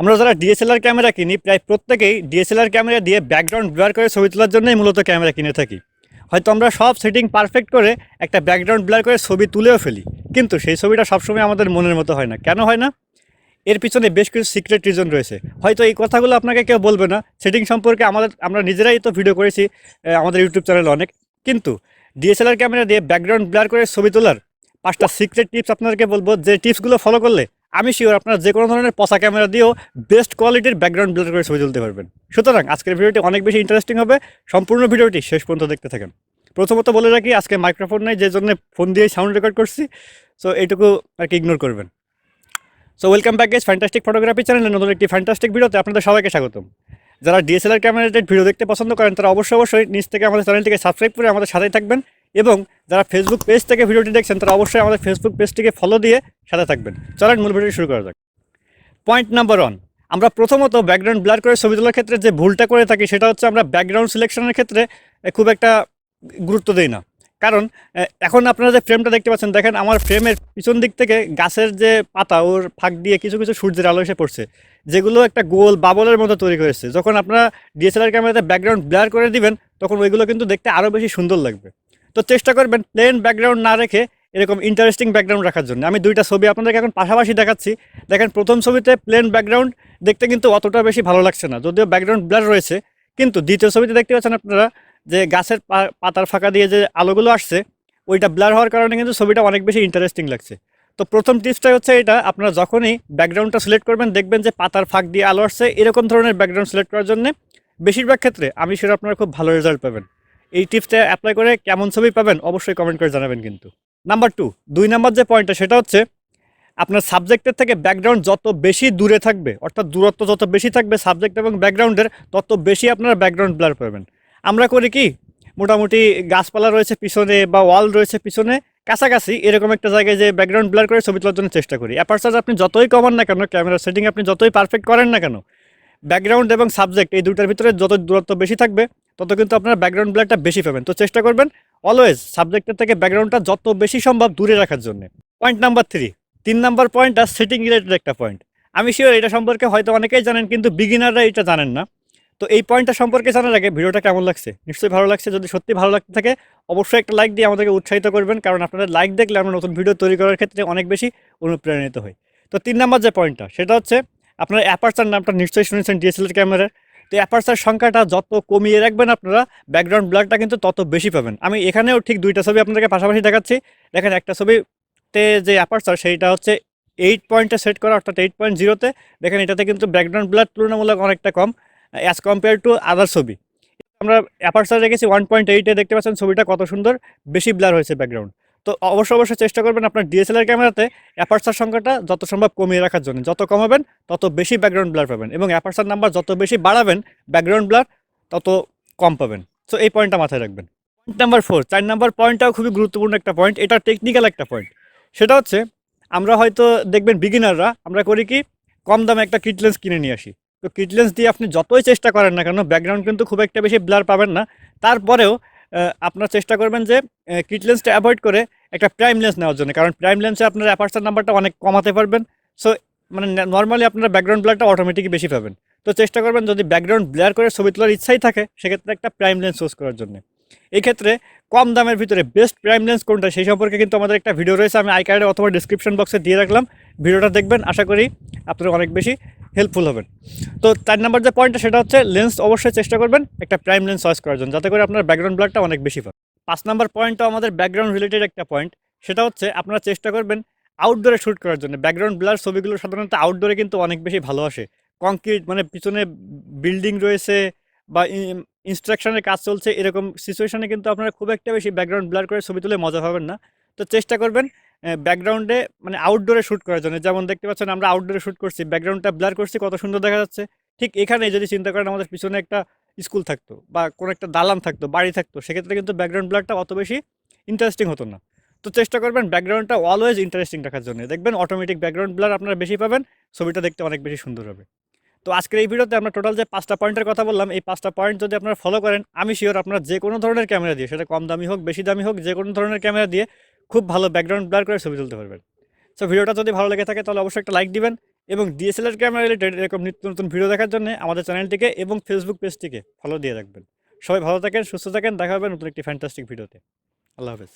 আমরা যারা DSLR camera কিনি, প্রায় প্রত্যেকেই ডিএসএলআর ক্যামেরা দিয়ে ব্যাকগ্রাউন্ড ব্লার করে ছবি তোলার জন্যই মূলত ক্যামেরা কিনে থাকি। হয়তো আমরা সব সেটিং পারফেক্ট করে একটা ব্যাকগ্রাউন্ড ব্লার করে ছবি তুলেও ফেলি, কিন্তু সেই ছবিটা সবসময় আমাদের মনের মতো হয় না। কেন হয় না? এর পিছনে বেশ কিছু সিক্রেট রিজন রয়েছে। হয়তো এই কথাগুলো আপনাকে কেউ বলবে না। সেটিং সম্পর্কে আমাদের, আমরা নিজেরাই তো ভিডিও করেছি আমাদের ইউটিউব চ্যানেলে অনেক। কিন্তু ডিএসএলআর ক্যামেরা দিয়ে ব্যাকগ্রাউন্ড ব্লার করে ছবি তোলার পাঁচটা সিক্রেট টিপস আপনাদেরকে বলব। যে টিপসগুলো ফলো করলে আমি শিওর আপনারা যে কোনো ধরনের পচা ক্যামেরা দিয়েও বেস্ট কোয়ালিটির ব্যাকগ্রাউন্ড ব্লার করে ছবি তুলতে পারবেন। সুতরাং আজকের ভিডিওটি অনেক বেশি ইন্টারেস্টিং হবে। সম্পূর্ণ ভিডিওটি শেষ পর্যন্ত দেখতে থাকেন। প্রথমত বলে রাখি, আজকে মাইক্রোফোন নেই যে জন্য ফোন দিয়ে সাউন্ড রেকর্ড করছি। সো এইটুকু আর কি ইগনোর করবেন so welcome back guess fantastic photography চ্যানেলে নতুন একটি ফ্যান্টাস্টিক ভিডিওতে আপনাদের সবাইকে স্বাগতম। যারা ডিএসএলআর ক্যামেরাটেড ভিডিও দেখতে পছন্দ করেন, তারা অবশ্যই অবশ্যই নিচ থেকে আমাদের চ্যানেলটিকে সাবস্ক্রাইব করে আমাদের সাথেই থাকবেন। এবং যারা ফেসবুক পেজ থেকে ভিডিওটি দেখছেন, তারা অবশ্যই আমাদের ফেসবুক পেজটিকে ফলো দিয়ে সাথে থাকবেন। চলেন মূল ভিডিও শুরু করা যাক। পয়েন্ট নাম্বার ওয়ান আমরা প্রথমত ব্যাকগ্রাউন্ড ব্লার করে ছবি তোলার ক্ষেত্রে যে ভুলটা করে থাকি, সেটা হচ্ছে আমরা ব্যাকগ্রাউন্ড সিলেকশনের ক্ষেত্রে খুব একটা গুরুত্ব দিই না। কারণ এখন আপনারা যে ফ্রেমটা দেখতে পাচ্ছেন, দেখেন আমার ফ্রেমের পিছন দিক থেকে গাছের যে পাতা, ওর ফাঁক দিয়ে কিছু কিছু সূর্যের আলো এসে পড়ছে, যেগুলো একটা গোল বাবলের মতো তৈরি করেছে যখন আপনারা ডিএসএলআর ক্যামেরাতে ব্যাকগ্রাউন্ড ব্লার করে দিবেন, তখন ওইগুলো কিন্তু দেখতে আরও বেশি সুন্দর লাগবে। তো চেষ্টা করবেন প্লেন ব্যাকগ্রাউন্ড না রেখে এরকম ইন্টারেস্টিং ব্যাকগ্রাউন্ড রাখার জন্য। আমি দুইটা ছবি আপনাদেরকে এখন পাশাপাশি দেখাচ্ছি। দেখেন, প্রথম ছবিতে প্লেন ব্যাকগ্রাউন্ড দেখতে কিন্তু অতটা বেশি ভালো লাগছে না, যদিও ব্যাকগ্রাউন্ড ব্লার রয়েছে। কিন্তু দ্বিতীয় ছবিতে দেখতে পাচ্ছেন আপনারা যে গাছের পাতার ফাঁকা দিয়ে যে আলোগুলো আসছে, ওইটা ব্লার হওয়ার কারণে কিন্তু ছবিটা অনেক বেশি ইন্টারেস্টিং লাগছে। তো প্রথম টিপসটা হচ্ছে এটা, আপনারা যখনই ব্যাকগ্রাউন্ডটা সিলেক্ট করবেন, দেখবেন যে পাতার ফাঁক দিয়ে আলো আসছে, এরকম ধরনের ব্যাকগ্রাউন্ড সিলেক্ট করার জন্য বেশিরভাগ ক্ষেত্রে আমি সেটা আপনারা খুব ভালো রেজাল্ট পাবেন। এই টিপসটা অ্যাপ্লাই করে কেমন ছবি পাবেন অবশ্যই কমেন্ট করে জানাবেন কিন্তু। নাম্বার টু দুই নাম্বার যে পয়েন্টটা সেটা হচ্ছে, আপনার সাবজেক্টের থেকে ব্যাকগ্রাউন্ড যত বেশি দূরে থাকবে, অর্থাৎ দূরত্ব যত বেশি থাকবে সাবজেক্ট এবং ব্যাকগ্রাউন্ডের তত বেশি আপনারা ব্যাকগ্রাউন্ড ব্লার পাবেন। আমরা করি কি, মোটামুটি গাছপালা রয়েছে পিছনে বা ওয়াল রয়েছে পিছনে, কাছাকাছি এরকম একটা জায়গায় যে ব্যাকগ্রাউন্ড ব্লার করে ছবি তোলার জন্য চেষ্টা করি। অ্যাপারচার্জ আপনি যতই কমান না কেন ক্যামেরা সেটিং আপনি যতই পারফেক্ট করেন না কেন ব্যাকগ্রাউন্ড এবং সাবজেক্ট এই দুটার ভিতরে যত দূরত্ব বেশি থাকবে তত কিন্তু আপনার ব্যাকগ্রাউন্ড ব্ল্যাকটা বেশি পাবেন। তো চেষ্টা করবেন অলওয়েজ সাবজেক্টের থেকে ব্যাকগ্রাউন্ডটা যত বেশি সম্ভব দূরে রাখার জন্য। পয়েন্ট নাম্বার থ্রি তিন নাম্বার পয়েন্টটা সেটিং রিলেটেড একটা পয়েন্ট আমি শিওর এটা সম্পর্কে হয়তো অনেকেই জানেন, কিন্তু বিগিনাররা এটা জানেন না। তো এই পয়েন্টটা সম্পর্কে জানার আগে ভিডিওটা কেমন লাগছে? নিশ্চয়ই ভালো লাগছে। যদি সত্যি ভালো লাগতে থাকে, অবশ্যই একটা লাইক দিয়ে আমাদেরকে উৎসাহিত করবেন, কারণ আপনাদের লাইক দেখলে আমরা নতুন ভিডিও তৈরি করার ক্ষেত্রে অনেক বেশি অনুপ্রাণিত হই। তো তিন নাম্বার যে পয়েন্টটা সেটা হচ্ছে আপনার অ্যাপারচার নামটা নিশ্চয়ই শুনেছেন ডিএসএলআর ক্যামেরার তো অ্যাপারচার সংখ্যাটা যত কমিয়ে রাখবেন আপনারা ব্যাকগ্রাউন্ড ব্লারটা কিন্তু তত বেশি পাবেন। আমি এখানেও ঠিক দুইটা ছবি আপনাদেরকে পাশাপাশি দেখাচ্ছি। দেখেন একটা ছবিতে যে অ্যাপারচার সেইটা হচ্ছে এইট পয়েন্টে সেট করা, অর্থাৎ এইট পয়েন্ট জিরোতে দেখেন এটাতে কিন্তু ব্যাকগ্রাউন্ড ব্লার তুলনামূলক অনেকটা কম অ্যাজ কম্পেয়ার টু আদার ছবি। আমরা অ্যাপারচার রেখেছি ওয়ান পয়েন্ট এইটে দেখতে পাচ্ছেন ছবিটা কত সুন্দর, বেশি ব্লার হয়েছে ব্যাকগ্রাউন্ড তো অবশ্যই অবশ্যই চেষ্টা করবেন আপনার ডিএসএলআর ক্যামেরাতে অ্যাপারচার সংখ্যাটা যত সম্ভব কমিয়ে রাখার জন্য। যত কমাবেন তত বেশি ব্যাকগ্রাউন্ড ব্লার পাবেন এবং অ্যাপারচার নাম্বার যত বেশি বাড়াবেন ব্যাকগ্রাউন্ড ব্লার তত কম পাবেন। সো এই পয়েন্টটা মাথায় রাখবেন। পয়েন্ট নাম্বার ফোর চার নাম্বার পয়েন্টটাও খুবই গুরুত্বপূর্ণ একটা পয়েন্ট এটা টেকনিক্যাল একটা পয়েন্ট সেটা হচ্ছে, আমরা হয়তো দেখবেন বিগিনাররা আমরা করি কি, কম দামে একটা কিট লেন্স কিনে নিয়ে আসি। তো কিট লেন্স দিয়ে আপনি যতই চেষ্টা করেন না কেন ব্যাকগ্রাউন্ড কিন্তু খুব একটা বেশি ব্লার পাবেন না। তারপরেও আপনার চেষ্টা করবেন যে কিট লেন্সটা অ্যাভয়েড করে একটা প্রাইম লেন্স নেওয়ার জন্য। কারণ প্রাইম লেন্সে আপনার অ্যাপারচার নাম্বারটা অনেক কমাতে পারবেন। সো মানে নর্মালি আপনারা ব্যাকগ্রাউন্ড ব্লারটা অটোমেটিকই বেশি পাবেন। তো চেষ্টা করবেন যদি ব্যাকগ্রাউন্ড ব্লার করে ছবি তোলার ইচ্ছাই থাকে, সেক্ষেত্রে একটা প্রাইম লেন্স চুজ করার জন্য। এই ক্ষেত্রে কম দামের ভিতরে বেস্ট প্রাইম লেন্স কোনটা, সেই সম্পর্কে কিন্তু আমাদের একটা ভিডিও রয়েছে, আমি আই কার্ডে অথবা ডিসক্রিপশন বক্সে দিয়ে রাখলাম। ভিডিওটা দেখবেন, আশা করি আপনারা অনেক বেশি হেল্পফুল হবেন। তো চার নাম্বার যে পয়েন্টটা সেটা হচ্ছে লেন্স অবশ্যই চেষ্টা করবেন একটা প্রাইম লেন্স চয়েস করার জন্য, যাতে করে আপনার ব্যাকগ্রাউন্ড ব্লারটা অনেক বেশি পাবে পাঁচ নাম্বার পয়েন্টটাও আমাদের ব্যাকগ্রাউন্ড রিলেটেড একটা পয়েন্ট সেটা হচ্ছে আপনারা চেষ্টা করবেন আউটডোরে শ্যুট করার জন্য। ব্যাকগ্রাউন্ড ব্লার ছবিগুলো সাধারণত আউটডোরে কিন্তু অনেক বেশি ভালো আসে। কংক্রিট মানে পিছনে বিল্ডিং রয়েছে বা ইনস্ট্রাকশনের কাজ চলছে, এরকম সিচুয়েশনে কিন্তু আপনারা খুব একটা বেশি ব্যাকগ্রাউন্ড ব্লার করে ছবি তুলে মজা পাবেন না। তো চেষ্টা করবেন ব্যাকগ্রাউন্ডে মানে আউটডোরে শ্যুট করার জন্য। যেমন দেখতে পাচ্ছেন, আমরা আউটডোরে শ্যুট করছি ব্যাকগ্রাউন্ডটা ব্লার করছি, কত সুন্দর দেখা যাচ্ছে। ঠিক এখানে যদি চিন্তা করেন, আমাদের পিছনে একটা স্কুল থাকতো বা কোনো একটা দালান থাকতো, বাড়ি থাকতো, সেক্ষেত্রে কিন্তু ব্যাকগ্রাউন্ড ব্লারটা অত বেশি ইন্টারেস্টিং হতো না। তো চেষ্টা করবেন ব্যাকগ্রাউন্ডটা অলওয়েজ ইন্টারেস্টিং রাখার জন্য। দেখবেন অটোমেটিক ব্যাকগ্রাউন্ড ব্লার আপনারা বেশি পাবেন, ছবিটা দেখতে অনেক বেশি সুন্দর হবে। তো আজকের এই ভিডিওতে আমরা টোটাল যে পাঁচটা পয়েন্টের কথা বললাম, এই পাঁচটা পয়েন্ট যদি আপনারা ফলো করেন, আমি শিওর আপনারা যে কোনো ধরনের ক্যামেরা দিয়ে, সেটা কম দামি হোক, বেশি দামি হোক, যে কোনো ধরনের ক্যামেরা দিয়ে খুব ভালো ব্যাকগ্রাউন্ড ব্লার করে ছবি তুলতে পারবেন। সো ভিডিওটা যদি ভালো লেগে থাকে, তাহলে অবশ্যই একটা লাইক দিবেন এবং ডিএসএলআর ক্যামেরা রিলেটেড এরকম নিত্য নতুন ভিডিও দেখার জন্য আমাদের চ্যানেলটিকে এবং ফেসবুক পেজটিকে ফলো দিয়ে রাখবেন। সবাই ভালো থাকেন, সুস্থ থাকেন, দেখা হবে নতুন একটি ফ্যান্টাস্টিক ভিডিওতে আল্লাহ হাফেজ।